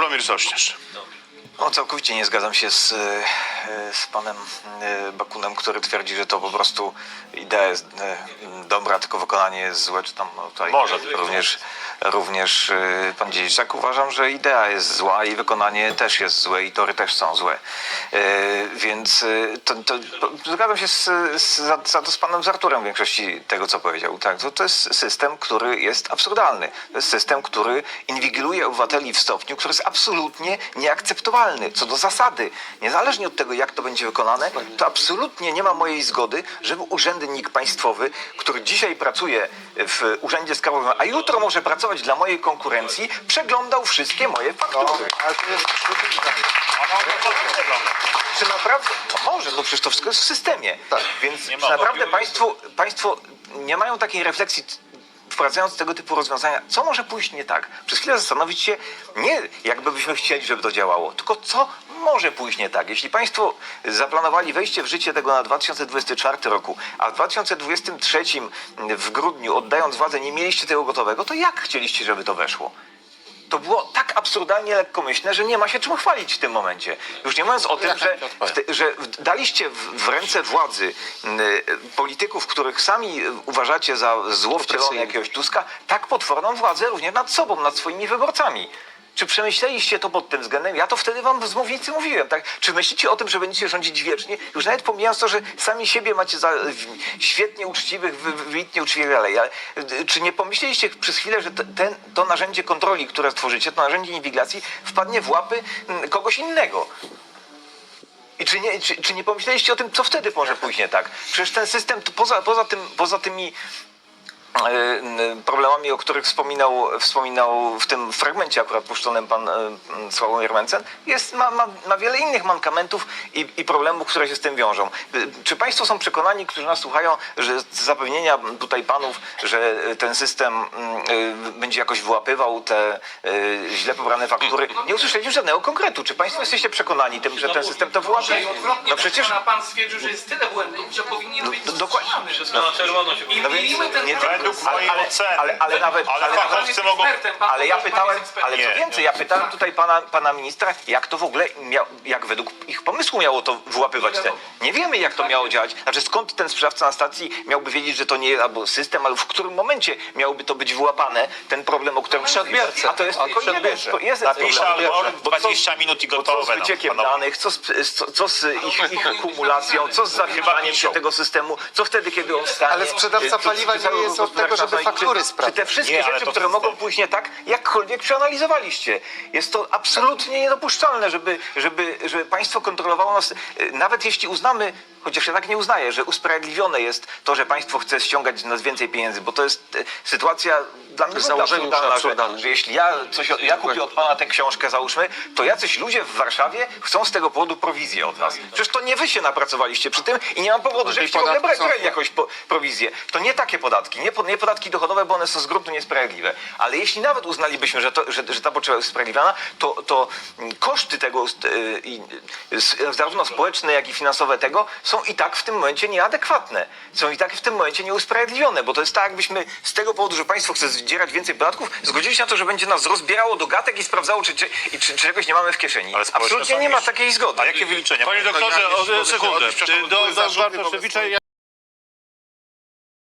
Dobromir Sośnierz. No, całkowicie nie zgadzam się z, e, z panem e, Bakunem, który twierdzi, że to po prostu idea jest e, dobra, tylko wykonanie jest złe, czy tam no, tutaj Może również, również pan Dziedziczak. Uważam, że idea jest zła i wykonanie też jest złe i tory też są złe. Więc to, to, zgadzam się z, z, za, to z panem z Arturem w większości tego, co powiedział. Tak, to, to jest system, który jest absurdalny. To jest system, który inwigiluje obywateli w stopniu, który jest absolutnie nieakceptowalny co do zasady. Niezależnie od tego, jak to będzie wykonane, to absolutnie nie ma mojej zgody, żeby urzędnik państwowy, który dzisiaj pracuje w Urzędzie Skarbowym, a jutro może pracować dla mojej konkurencji, przeglądał wszystkie moje faktury. Czy naprawdę? To może, no przecież to wszystko jest w systemie. Więc Nie czy naprawdę państwo, państwo nie mają takiej refleksji, wprowadzając tego typu rozwiązania, co może pójść nie tak? Przez chwilę zastanowić się, nie jakby byśmy chcieli, żeby to działało, tylko co może pójść nie tak. Jeśli państwo zaplanowali wejście w życie tego na 2024 roku, a w 2023 w grudniu oddając władzę nie mieliście tego gotowego, to jak chcieliście, żeby to weszło? To było tak absurdalnie lekkomyślne, że nie ma się czym chwalić w tym momencie. Już nie mówiąc o tym, że, w te, że w- daliście w, w ręce władzy y, polityków, których sami y, uważacie za zło wcielone jakiegoś Tuska, tak potworną władzę również nad sobą, nad swoimi wyborcami. Czy przemyśleliście to pod tym względem? Ja to wtedy wam z mównicy mówiłem, tak? Czy myślicie o tym, że będziecie rządzić wiecznie? Już nawet pomijając to, że sami siebie macie za świetnie uczciwych, wy- wybitnie uczciwych dalej, ale y, czy nie pomyśleliście przez chwilę, że te- ten, to narzędzie kontroli, które stworzycie, to narzędzie inwigilacji wpadnie w łapy mm, kogoś innego? I czy nie, czy, czy nie pomyśleliście o tym, co wtedy może pójść nie tak? Przecież ten system, poza, poza, tym, poza tymi problemami, o których wspominał, wspominał w tym fragmencie akurat puszczonym pan m, Sławomir Mencen, jest, ma, ma, ma wiele innych mankamentów i, i problemów, które się z tym wiążą. E, Czy państwo są przekonani, którzy nas słuchają, że z zapewnienia tutaj panów, że ten system będzie jakoś wyłapywał te źle pobrane faktury, nie usłyszeliśmy żadnego konkretu. Czy państwo jesteście przekonani tym, że ten system to wyłapie? No przecież... pan stwierdził, że jest tyle błędów, że powinien być No, dokładnie. się I No ten nie problem. Według Ale- mojej ale- oceny. ale- ale nawet- ale ale fachowcy mogą... Ale ja pytałem, ale co Nie. więcej, ja pytałem tutaj pana, pana ministra, jak to w ogóle, miał, jak według ich pomysłu miało to wyłapywać Nie te. Nie wiemy, jak to miało działać. Znaczy, skąd ten sprzedawca na stacji miałby wiedzieć, że to nie jest albo system, albo w którym momencie miałoby to być wyłapane, ten problem, o którym... Przy odbiorcy. A to jest tylko przy jeden, jest Napisze algorytm Bo co- 20 minut i bo co z gotowe. nam, wyciekiem danych, co z, co, co z ich, ich akumulacją, co z zawieszaniem się tego systemu, co wtedy, kiedy on stanie. Ale sprzedawca paliwa nie jest od tego, żeby czy- faktury Czy sprawdzać. te wszystkie Nie, ale rzeczy, to które system. mogą pójść nie tak, jakkolwiek przeanalizowaliście. Jest to absolutnie niedopuszczalne, żeby, żeby, żeby państwo kontrolowało nas, e, nawet jeśli uznamy, chociaż ja tak nie uznaję, że usprawiedliwione jest to, że państwo chce ściągać z nas więcej pieniędzy, bo to jest e, sytuacja dla mnie W ogóle założeniu absurdalna, absurdalne. że jeśli ja, coś, ja kupię od pana tę książkę, załóżmy, to jacyś ludzie w Warszawie chcą z tego powodu prowizję od nas. Przecież to nie wy się napracowaliście przy tym i nie mam powodu, żebyście w ogóle podatki brali są- brali jakąś po, prowizję. To nie takie podatki, nie, nie podatki dochodowe, bo one są z gruntu niesprawiedliwe. Ale jeśli nawet uznalibyśmy, że, to, że, że ta potrzeba jest usprawiedliwiona, to, to koszty tego, s- zarówno społeczne, jak i finansowe tego, są i tak w tym momencie nieadekwatne. Są i tak w tym momencie nieusprawiedliwione, bo to jest tak, jakbyśmy z tego powodu, że państwo chce zdzierać więcej podatków, zgodzili się na to, że będzie nas rozbierało do gatek i sprawdzało, czy, czy, i czy, czy czegoś nie mamy w kieszeni. Ale społeczne Absolutnie są nie ma takiej zgody. A jakie wyliczenia? Panie doktorze, o, sekundę. Do, do, do Bartoszewicza, ja